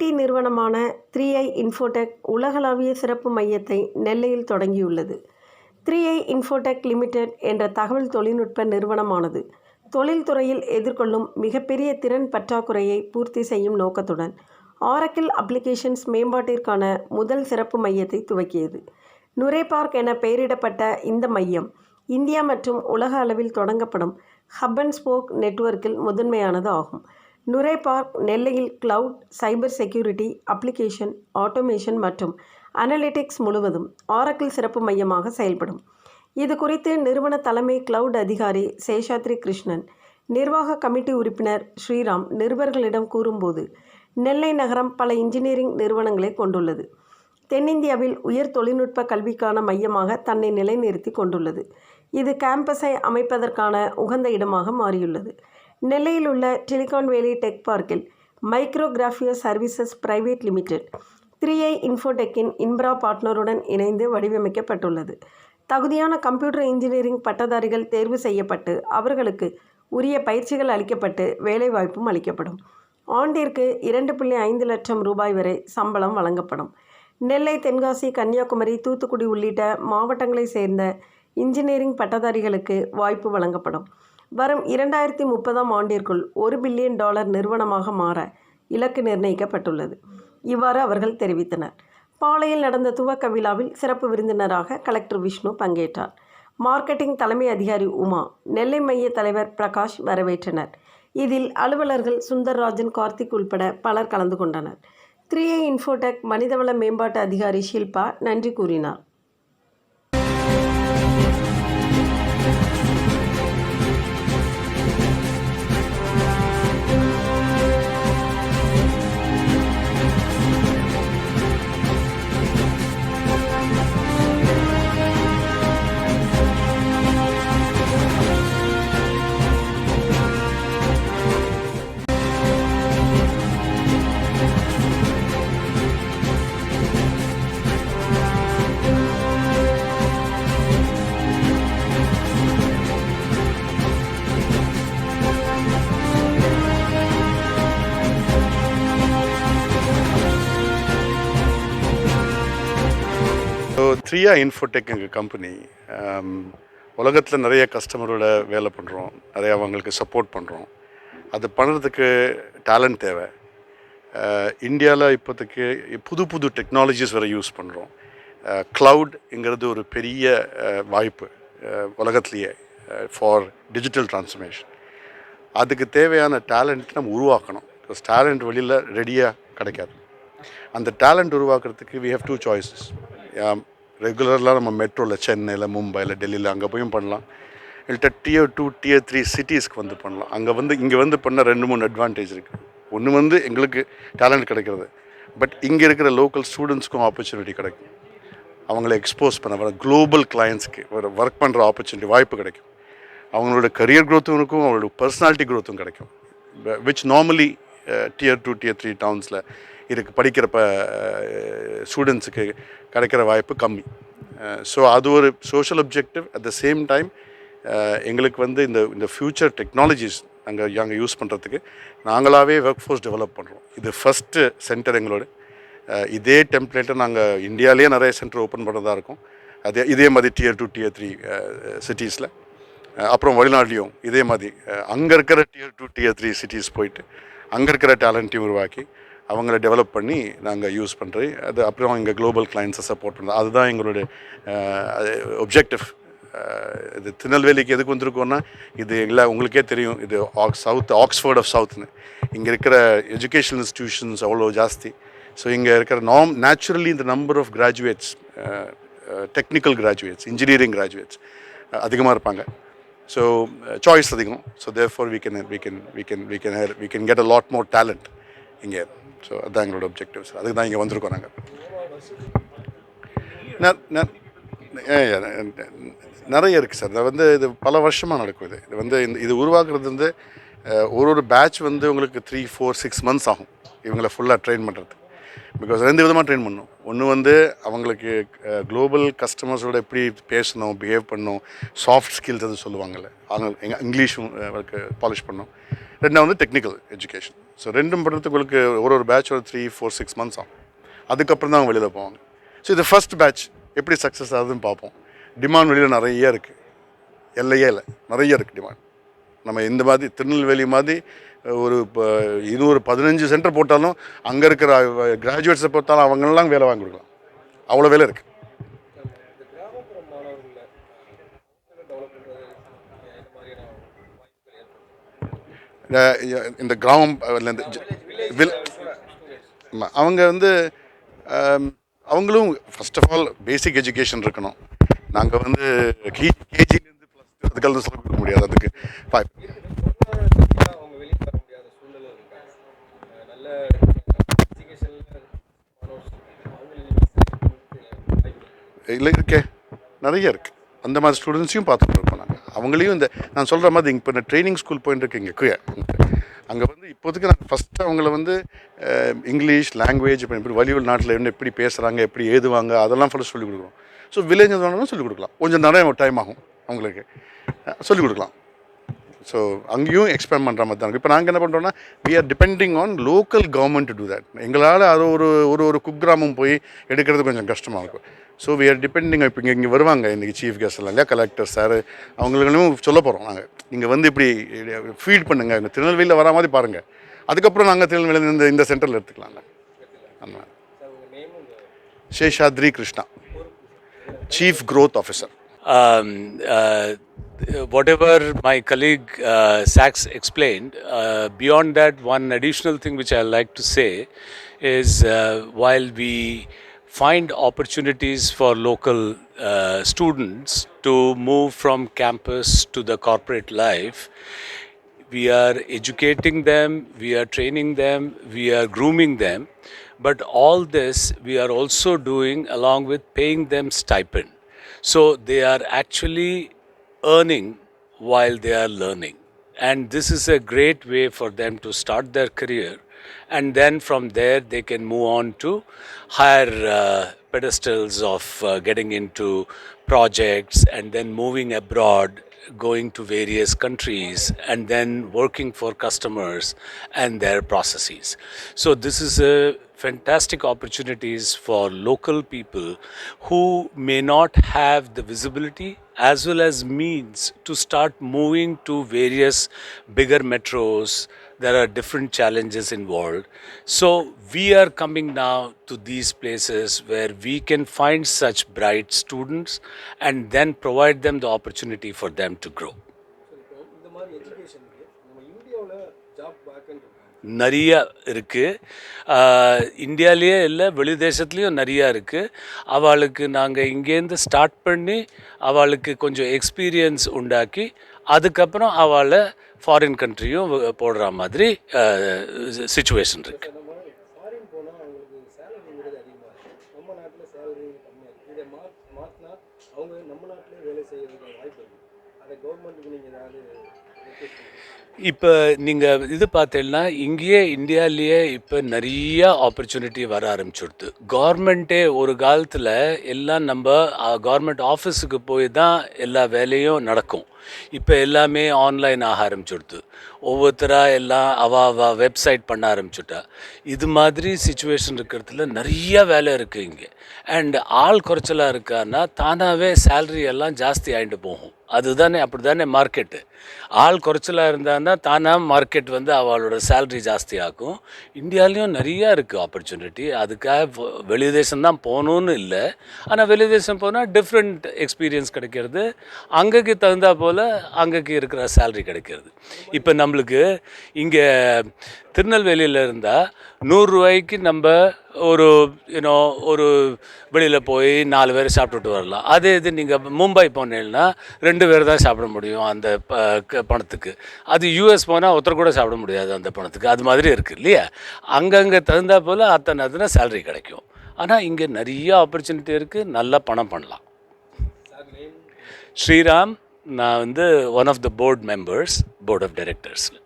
ID நிறுவனமான three I Infotech உலகளாவிய சிறப்பு மையத்தை நெல்லையில் தொடங்கியுள்ளது. த்ரீ ஐ இன்ஃபோடெக் லிமிடெட் என்ற தகவல் தொழில்நுட்ப நிறுவனமானது தொழில்துறையில் எதிர்கொள்ளும் மிகப்பெரிய திறன் பற்றாக்குறையை பூர்த்தி செய்யும் நோக்கத்துடன் ஆரக்கிள் அப்ளிகேஷன்ஸ் மேம்பாட்டிற்கான முதல் சிறப்பு மையத்தை துவக்கியது. நுரேபார்க் என பெயரிடப்பட்ட இந்த மையம் இந்தியா மற்றும் உலக அளவில் தொடங்கப்படும் ஹப் அண்ட் ஸ்போக் நெட்வொர்க்கில் முதன்மையானது ஆகும். நுரைபார்க் நெல்லையில் cloud cyber security application automation மற்றும் அனலிட்டிக்ஸ் முழுவதும் ஆரக்கிள் சிறப்பு மையமாக செயல்படும். இது குறித்து நிறுவன தலைமை கிளவுட் அதிகாரி சேஷாத்ரி கிருஷ்ணன் நிர்வாக கமிட்டி உறுப்பினர் ஸ்ரீராம் நிருபர்களிடம் கூறும்போது நெல்லை நகரம் பல இன்ஜினியரிங் நிறுவனங்களை கொண்டுள்ளது. தென்னிந்தியாவில் உயர் தொழில்நுட்ப கல்விக்கான மையமாக தன்னை நிலைநிறுத்தி கொண்டுள்ளது. இது கேம்பஸை அமைப்பதற்கான உகந்த இடமாக மாறியுள்ளது. நெல்லையில் உள்ள டெலிகான் வேலி டெக் பார்க்கில் Micrographia services private limited three I இன்ஃபோடெக்கின் infra பார்ட்னருடன் இணைந்து வடிவமைக்கப்பட்டுள்ளது. தகுதியான கம்ப்யூட்டர் இன்ஜினியரிங் பட்டதாரிகள் தேர்வு செய்யப்பட்டு அவர்களுக்கு உரிய பயிற்சிகள் அளிக்கப்பட்டு வேலைவாய்ப்பும் அளிக்கப்படும். ஆண்டிற்கு இரண்டு புள்ளி ஐந்து லட்சம் ரூபாய் வரை சம்பளம் வழங்கப்படும். நெல்லை தென்காசி கன்னியாகுமரி தூத்துக்குடி உள்ளிட்ட மாவட்டங்களைச் சேர்ந்த இன்ஜினியரிங் பட்டதாரிகளுக்கு வாய்ப்பு வழங்கப்படும். வரும் இரண்டாயிரத்தி முப்பதாம் ஆண்டிற்குள் ஒரு பில்லியன் டாலர் நிறுவனமாக மாற இலக்கு நிர்ணயிக்கப்பட்டுள்ளது. இவ்வாறு அவர்கள் தெரிவித்தனர். பாளையில் நடந்த துவக்க விழாவில் சிறப்பு விருந்தினராக கலெக்டர் விஷ்ணு பங்கேற்றார். மார்க்கெட்டிங் தலைமை அதிகாரி உமா நெல்லை மைய தலைவர் பிரகாஷ் வரவேற்றனர். இதில் அலுவலர்கள் சுந்தர்ராஜன் கார்த்திக் உள்பட பலர் கலந்து கொண்டனர். த்ரீ இன்ஃபோடெக் மனிதவள மேம்பாட்டு அதிகாரி ஷில்பா நன்றி கூறினார். த்ரீயா இன்ஃபோடெக் எங்கள் கம்பெனி உலகத்தில் நிறைய கஸ்டமரோட வேலை பண்ணுறோம் நிறைய அவங்களுக்கு சப்போர்ட் பண்ணுறோம் அது பண்ணுறதுக்கு டேலண்ட் தேவை. இந்தியாவில் இப்போதைக்கு புது புது டெக்னாலஜிஸ் வேறு யூஸ் பண்ணுறோம் க்ளவுட்ங்கிறது ஒரு பெரிய வாய்ப்பு உலகத்துலேயே ஃபார் டிஜிட்டல் ட்ரான்ஸ்ஃபர்மேஷன் அதுக்கு தேவையான டேலண்ட் நம்ம உருவாக்கணும். பிகாஸ் டேலண்ட் வெளியில் ரெடியாக கிடைக்காது. அந்த டேலண்ட் உருவாக்குறதுக்கு வி ஹேவ் டூ சாய்ஸஸ் ரெகுலர்லாம் நம்ம மெட்ரோவில் சென்னையில் மும்பையில் டெல்லியில் அங்கே போயும் பண்ணலாம். இல்லட்ட டியர் டூ டியர் த்ரீ சிட்டிஸ்க்கு வந்து பண்ணலாம். அங்கே வந்து இங்கே வந்து பண்ண ரெண்டு மூணு அட்வான்டேஜ் இருக்குது ஒன்று வந்து எங்களுக்கு டேலண்ட் கிடைக்கிறது. பட் இங்கே இருக்கிற லோக்கல் ஸ்டூடெண்ட்ஸ்க்கும் ஆப்பர்ச்சுனிட்டி கிடைக்கும். அவங்கள எக்ஸ்போஸ் பண்ண வர குளோபல் கிளையண்ட்ஸ்க்கு ஒரு ஒர்க் பண்ணுற ஆப்பர்ச்சுனிட்டி வாய்ப்பு கிடைக்கும். அவங்களோட கரியர் க்ரோத்தும் இருக்கும் அவங்களோட பர்சனாலிட்டி க்ரோத்தும் கிடைக்கும். Which normally tier two tier three டவுன்ஸில் இதுக்கு படிக்கிறப்ப ஸ்டூடெண்ட்ஸுக்கு கிடைக்கிற வாய்ப்பு கம்மி. ஸோ அது ஒரு social objective at the same time எங்களுக்கு வந்து இந்த இந்த ஃப்யூச்சர் டெக்னாலஜிஸ் நாங்கள் அங்கே யூஸ் பண்ணுறதுக்கு நாங்களாகவே ஒர்க் ஃபோர்ஸ் டெவலப் பண்ணுறோம் இது ஃபஸ்ட்டு சென்டர் எங்களோட. இதே டெம்ப்ளேட்டை நாங்கள் இந்தியாவிலேயே நிறைய சென்டர் ஓப்பன் பண்ணுறதா இருக்கும். அதே இதே மாதிரி டியர் டூ டியர் த்ரீ சிட்டிஸில் அப்புறம் வெளிநாட்லேயும் இதே மாதிரி. அங்கே இருக்கிற tier two tier three cities போயிட்டு அங்கே இருக்கிற டேலண்ட்டையும் உருவாக்கி அவங்கள டெவலப் பண்ணி நாங்கள் யூஸ் பண்ணுறது அது அப்புறம் எங்கள் குளோபல் கிளைண்ட்ஸை சப்போர்ட் பண்ணுறது அதுதான் எங்களுடைய ஒப்ஜெக்டிவ் இது திருநெல்வேலிக்கு எதுக்கு வந்திருக்கோன்னா இது இல்லை உங்களுக்கே தெரியும். இது ஆக்ஸ் சவுத் ஆக்ஸ்ஃபோர்ட் ஆஃப் சவுத்னு இங்கே இருக்கிற எஜுகேஷன் இன்ஸ்டிடியூஷன்ஸ் அவ்வளோ ஜாஸ்தி. ஸோ இங்கே இருக்கிற நாம் நேச்சுரலி இந்த number of graduates technical graduates engineering graduates அதிகமாக இருப்பாங்க. ஸோ சாய்ஸ் அதிகம். So therefore we can we can we can we can we can get a lot more talent இங்கே. ஸோ அதுதான் எங்களோட ஒப்ஜெக்டிவ்ஸ் அதுக்கு தான் இங்கே வந்திருக்கோம் நாங்கள் நிறைய இருக்குது சார் இது வந்து இது பல வருஷமாக நடக்கும் இது. இது வந்து இந்த இது உருவாக்குறது வந்து ஒரு ஒரு பேட்ச் வந்து உங்களுக்கு த்ரீ ஃபோர் சிக்ஸ் மந்த்ஸ் ஆகும் இவங்களை ஃபுல்லாக ட்ரெயின் பண்ணுறது பிகாஸ் ரெண்டு விதமாக ட்ரெயின் பண்ணும். ஒன்று வந்து அவங்களுக்கு குளோபல் கஸ்டமர்ஸோட எப்படி பேசணும் பிஹேவ் பண்ணணும் சாஃப்ட் ஸ்கில்ஸ் அது சொல்லுவாங்கள்ல அவங்க எங்கள் இங்கிலீஷும் அவருக்கு பாலிஷ் பண்ணும். ரெண்டாவது வந்து டெக்னிக்கல் எஜுகேஷன் ஸோ ரெண்டும் பண்ணுறதுக்கு உங்களுக்கு ஒரு ஒரு பேட்ச் ஒரு த்ரீ ஃபோர் சிக்ஸ் மந்த்ஸ் ஆகும். அதுக்கப்புறம் தான் அவங்க வெளியில் போவாங்க. ஸோ இது ஃபர்ஸ்ட் பேட்ச் எப்படி சக்ஸஸ் ஆகுதுன்னு பார்ப்போம். டிமாண்ட் வெளியில் நிறைய இருக்குது எல்லையே இல்லை. நிறைய இருக்குது டிமாண்ட் நம்ம இந்த மாதிரி திருநெல்வேலி மாதிரி ஒரு இப்போ இன்னொரு பதினஞ்சு சென்டர் போட்டாலும் அங்கே இருக்கிற கிராஜுவேட்ஸை பார்த்தாலும் அவங்களெல்லாம் வேலை வாங்கி கொடுக்கலாம். அவ்வளோ வேலை இருக்குது இந்த கிராமப்புற மாணவர்களை டெவலப் பண்ணுறது இந்த மாதிரியான வாய்ப்புகள் ஏற்படும் இந்த கிராமம் இந்த வில் அவங்க வந்து அவங்களும் first of all basic education இருக்கணும். நாங்கள் வந்து கே கேஜிலேருந்து ப்ளஸ் அதுக்கெல்லாம் சொல்ல கொடுக்க முடியாது அதுக்கு அவங்க சூழ்நிலை இல்லை இருக்கே. நிறைய இருக்குது அந்த மாதிரி ஸ்டூடெண்ட்ஸையும் பார்த்துட்டு இருக்கோம் நாங்கள் அவங்களையும் இந்த நான் சொல்கிற மாதிரி இப்போ இந்த ட்ரைனிங் ஸ்கூல் போயின்னு இருக்கு இங்கே அங்கே வந்து இப்போதைக்கு நான் ஃபஸ்ட்டு அவங்கள வந்து இங்கிலீஷ் லாங்குவேஜ் இப்போ எப்படி வெளியூர் நாட்டில் என்ன எப்படி பேசுகிறாங்க எப்படி எழுதுவாங்க அதெல்லாம் ஃபுல்லாக சொல்லிக் கொடுக்குறோம் ஸோ வில்லேஜ் வேணாலும் சொல்லிக் கொடுக்கலாம். கொஞ்சம் நிறைய டைம் ஆகும் அவங்களுக்கு. சொல்லிக் கொடுக்கலாம். ஸோ அங்கேயும் எக்ஸ்பேண்ட் பண்ணுற மாதிரி தான் இப்போ நாங்கள் என்ன பண்ணுறோம்னா we are depending on local government to that எங்களால் அது ஒரு ஒரு ஒரு குக்கிராமம் போய் எடுக்கிறது கொஞ்சம் கஷ்டமாக இருக்கும். ஸோ we are depending இப்போ இங்கே இங்கே வருவாங்க இன்றைக்கி சீஃப் கெஸ்ட் எல்லாம் இல்லையா? கலெக்டர் சார் அவங்களுக்கும் சொல்ல போகிறோம் நாங்கள் நீங்கள் வந்து இப்படி ஃபீட் பண்ணுங்கள் இந்த திருநெல்வேலியில் வரா மாதிரி பாருங்கள் அதுக்கப்புறம் நாங்கள் திருநெல்வேலியில் இந்த இந்த சென்டரில் எடுத்துக்கலாம்ல. ஆமாம் Seshadri Krishna. Chief growth officer um, uh, whatever my colleague uh, Sachs explained, uh, beyond that, one additional thing which I like to say is uh, while we find opportunities for local uh, students to move from campus to the corporate life, we are educating them, we are training them, we are grooming them. But all this we are also doing along with paying them stipend. So they are actually earning while they are learning. And this is a great way for them to start their career. And then from there, they can move on to higher uh, pedestals of uh, getting into projects and then moving abroad going to various countries and then working for customers and their processes. So this is a fantastic opportunities for local people who may not have the visibility as well as means to start moving to various bigger metros there are different challenges involved. So, we are coming now to these places where we can find such bright students and then provide them the opportunity for them to grow. நிறைய இருக்குது இந்தியாலேயே இல்லை வெளி தேசத்துலேயும் நிறையா இருக்குது அவளுக்கு நாங்கள் இங்கேருந்து start பண்ணி அவளுக்கு கொஞ்சம் எக்ஸ்பீரியன்ஸ் உண்டாக்கி அதுக்கப்புறம் அவளை ஃபாரின் கண்ட்ரியும் போடுற மாதிரி சுச்சுவேஷன் இருக்குது அவங்க நம்ம நாட்டிலே வேலை செய்யறதுக்கு வாய்ப்பு இருக்குது அதை கவர்மெண்ட்டுக்கு நீங்கள் ஏதாவது. இப்போ நீங்கள் இது பார்த்தீங்கன்னா இங்கேயே இந்தியாவிலேயே இப்போ நிறைய ஆப்பர்ச்சுனிட்டி வர ஆரம்பிச்சுடுது. கவர்மெண்ட்டே ஒரு காலத்தில் எல்லாம் நம்ம கவர்மெண்ட் ஆஃபீஸுக்கு போய் தான் எல்லா வேலையும் நடக்கும். இப்போ எல்லாமே ஆன்லைன் ஆக ஆரம்பிச்சுடுது. ஒவ்வொருத்தராக எல்லாம் அவா அவா வெப்சைட் பண்ண ஆரம்பிச்சுட்டா. இது மாதிரி சுச்சுவேஷன் இருக்கிறதுல நிறைய வேலை இருக்குது இங்கே. அண்ட் ஆள் குறைச்சலாக இருக்கான்னா தானாகவே சேலரி எல்லாம் ஜாஸ்தி ஆகிட்டு போகும். அதுதானே அப்படி தானே மார்க்கெட்டு ஆள் குறைச்சலாக இருந்தான்னா தானாக மார்க்கெட் வந்து அவளோட சேல்ரி ஜாஸ்தி ஆகும் இந்தியாவிலையும் நிறையா இருக்குது ஆப்பர்ச்சுனிட்டி அதுக்காக வெளி தேசம் தான் போகணுன்னு இல்லை. ஆனால் வெளி தேசம் போனால் டிஃப்ரெண்ட் எக்ஸ்பீரியன்ஸ் கிடைக்கிறது. அங்கேக்கு தகுந்தா போல் அங்கேக்கு இருக்கிற சேல்ரி கிடைக்கிறது. இப்போ நம்மளுக்கு இங்கே திருநெல்வேலியில் இருந்தால் நூறுரூவாய்க்கு நம்ம ஒரு யூனோ ஒரு வெளியில் போய் நாலு பேர் சாப்பிட்டுட்டு வரலாம். அதே இது நீங்கள் மும்பை போனீங்கன்னா ரெண்டு பேர் தான் சாப்பிட முடியும் அந்த ப- க- பணத்துக்கு. அது யூஎஸ் போனால் ஒருத்தர் கூட சாப்பிட முடியாது அந்த பணத்துக்கு. அது மாதிரி இருக்குது இல்லையா? அங்கங்கே தகுந்தா போல் அத்தனை அத்தனை சேலரி கிடைக்கும். ஆனால் இங்கே நிறைய ஆப்பர்ச்சுனிட்டி இருக்குது நல்லா பணம் பண்ணலாம். ஸ்ரீராம் நான் வந்து one of the board members board of டைரக்டர்ஸில்